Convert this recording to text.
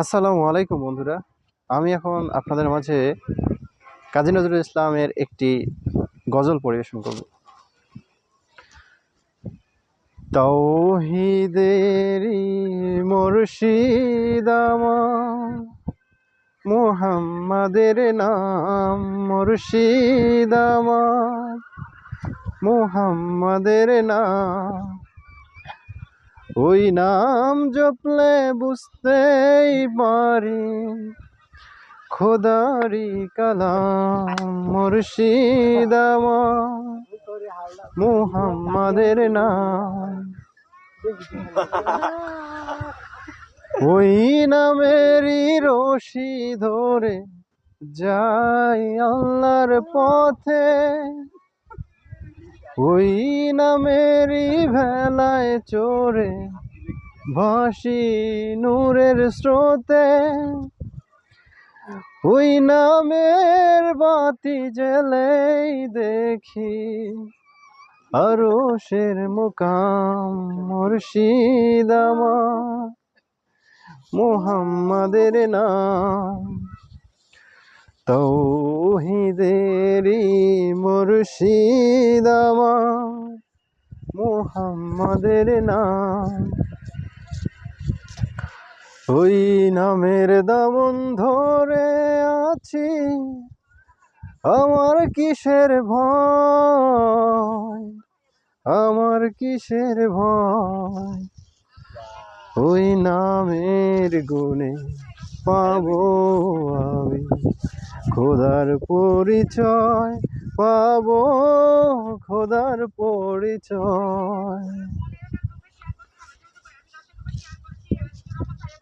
আসসালামু আলাইকুম বন্ধুরা। আমি এখন আপনাদের মাঝে কাজী নজরুল ইসলামের একটি গজল পরিবেশন করব। তৌহিদেরি মুর্শিদ আমার, মুহাম্মাদের নাম মুর্শিদ আমার, মুহাম্মাদের নাম ওই নাম জপলে বুঝতেই পারি। খোদারি কালাম, মুর্শিদ আমার, মুহাম্মাদের নাম। ওই নামেরই রশি ধরে যাই আল্লাহর পথে। ওই নামেরই ভেলায় চোরে ভাসি নূরের স্রোতে। ওই নামের বাতি জেলেই দেখি আরও শের মুকাম মুর্শিদ আমার। মুহাম্মাদের নাম। তৌহিদেরি মুর্শিদ আমার মুহাম্মাদের নাম। ওই নামের দামন ধরে আছি, আমার কিসের ভয়? আমার কিসের ভয়? ওই নামের গুণে পাবো আমি। খোদার পরিচয় পাবো খোদার পরিচয়।